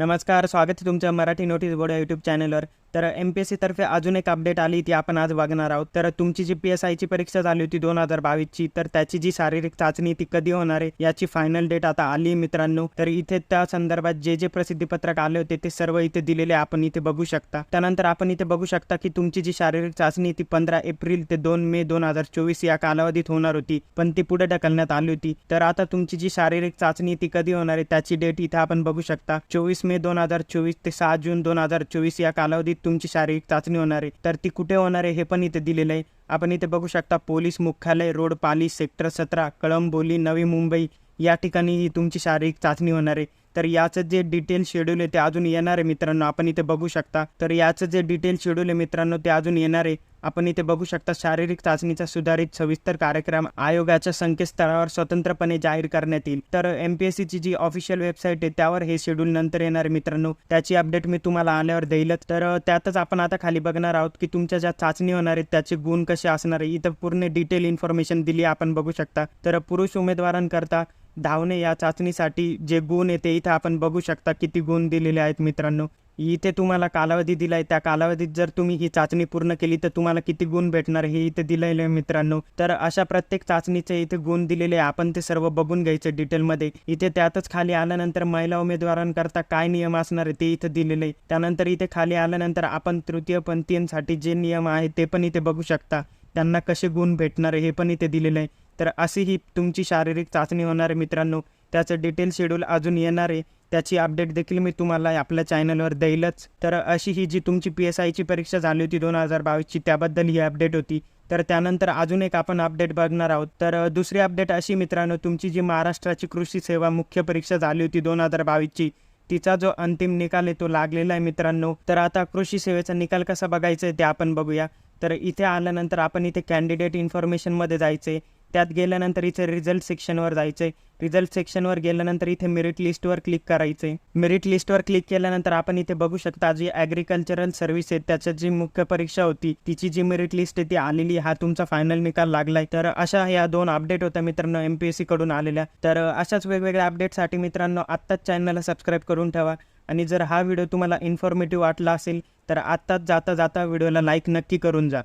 नमस्कार स्वागत आहे तुमच्या मराठी नोटीस बोर्ड या यूट्यूब चॅनलवर तर एम पी एस सीतर्फे अजून एक अपडेट आली ती आपण आज बघणार आहोत. तर तुमची जी पी एस आयची परीक्षा झाली होती दोन हजार बावीसची तर त्याची जी शारीरिक चाचणी ती कधी होणार आहे याची फायनल डेट आता आली आहे मित्रांनो. तर इथे त्या संदर्भात जे जे प्रसिद्धीपत्रक आले होते ते सर्व इथे दिलेले आपण इथे बघू शकता. त्यानंतर आपण इथे बघू शकता की तुमची जी शारीरिक चाचणी ती पंधरा एप्रिल ते दोन मे दोन हजार चोवीस या कालावधीत होणार होती पण ती पुढे ढकलण्यात आली होती. तर आता तुमची जी शारीरिक चाचणी ती कधी होणार आहे त्याची डेट इथे आपण बघू शकता. चोवीस मे दोन हजार चोवीस ते सहा जून दोन हजार चोवीस या कालावधीत तुमची शारीरिक चाचणी होणार आहे. तर ती कुठे होणार आहे हे पण इथे दिलेलं आहे. आपण इथे बघू शकता पोलीस मुख्यालय रोड पाली सेक्टर सतरा कळंबोली नवी मुंबई. या ठिकाणी ही तुमची शारीरिक चाचणी होणार आहे. तर याचं जे डिटेल शेड्यूल आहे ते अजून येणार आहे मित्रांनो. आपण इथे बघू शकता. तर याचं जे डिटेल शेड्यूल आहे मित्रांनो ते अजून येणार आहे. आपण इथे बघू शकता शारीरिक चाचणीचा सुधारित सविस्तर कार्यक्रम आयोगाच्या संकेतस्थळावर स्वतंत्रपणे जाहीर करण्यात येईल. तर एम पी एस सीची जी ऑफिशियल वेबसाईट आहे त्यावर हे शेड्यूल नंतर येणार आहे मित्रांनो. त्याची अपडेट मी तुम्हाला आल्यावर देईलच. तर त्यातच आपण आता खाली बघणार आहोत की तुमच्या ज्या चाचणी होणार आहेत त्याचे गुण कसे असणार आहे. इथं पूर्ण डिटेल इन्फॉर्मेशन दिली आपण बघू शकता. तर पुरुष उमेदवारांकरता धावणे या चाचणीसाठी जे गुण येते इथं आपण बघू शकता किती गुण दिलेले आहेत मित्रांनो. इथे तुम्हाला कालावधी दिलाय त्या कालावधीत जर तुम्ही ही चाचणी पूर्ण केली तर तुम्हाला किती गुण भेटणार हे इथे दिलेलं आहे मित्रांनो. तर अशा प्रत्येक चाचणीचे इथे गुण दिलेले आहे. आपण ते सर्व बघून घ्यायचे डिटेलमध्ये. इथे त्यातच खाली आल्यानंतर महिला उमेदवारांकरता काय नियम असणार आहे ते इथे दिलेले आहे. त्यानंतर इथे खाली आल्यानंतर आपण तृतीयपंथीयांसाठी जे नियम आहेत ते पण इथे बघू शकता. त्यांना कसे गुण भेटणार हे पण इथे दिलेलं आहे. तर अशी ही तुमची शारीरिक चाचणी होणार आहे मित्रांनो. त्याचं डिटेल शेड्यूल अजून येणार आहे. त्याची अपडेट देखील मी तुम्हाला आपल्या चॅनलवर देईलच. तर अशी ही जी तुमची पी एस आयची परीक्षा झाली होती दोन हजार बावीसची त्याबद्दल ही अपडेट होती. तर त्यानंतर अजून एक आपण अपडेट बघणार आहोत. तर दुसरी अपडेट अशी मित्रांनो तुमची जी महाराष्ट्राची कृषी सेवा मुख्य परीक्षा झाली होती दोन हजार बावीसची तिचा जो अंतिम निकाल आहे तो लागलेला आहे मित्रांनो. तर आता कृषी सेवेचा निकाल कसा बघायचा आहे ते आपण बघूया. तर इथे आल्यानंतर आपण इथे कॅन्डिडेट इन्फॉर्मेशनमध्ये जायचे त्यात गेल्यानंतर इथे रिझल्ट सेक्शनवर जायचे रिझल्ट सेक्शनवर गेल्यानंतर इथे मेरिट लिस्टवर क्लिक करायचे मेरिट लिस्टवर क्लिक केल्यानंतर आपण इथे बघू शकता जी ॲग्रिकल्चरल सर्व्हिस आहे त्याच्यात जी मुख्य परीक्षा होती तिची जी मेरिट लिस्ट आहे ती आलेली हा तुमचा फायनल निकाल लागलाय. तर अशा ह्या दोन अपडेट होत्या मित्रांनो एम पी एस सी कडून आलेल्या. तर अशाच वेगवेगळ्या अपडेटसाठी मित्रांनो आत्ताच चॅनलला सबस्क्राईब करून ठेवा. आणि जर हा व्हिडिओ तुम्हाला इन्फॉर्मेटिव्ह वाटला असेल तर आत्ताच जाता जाता व्हिडिओला लाईक नक्की करून जा.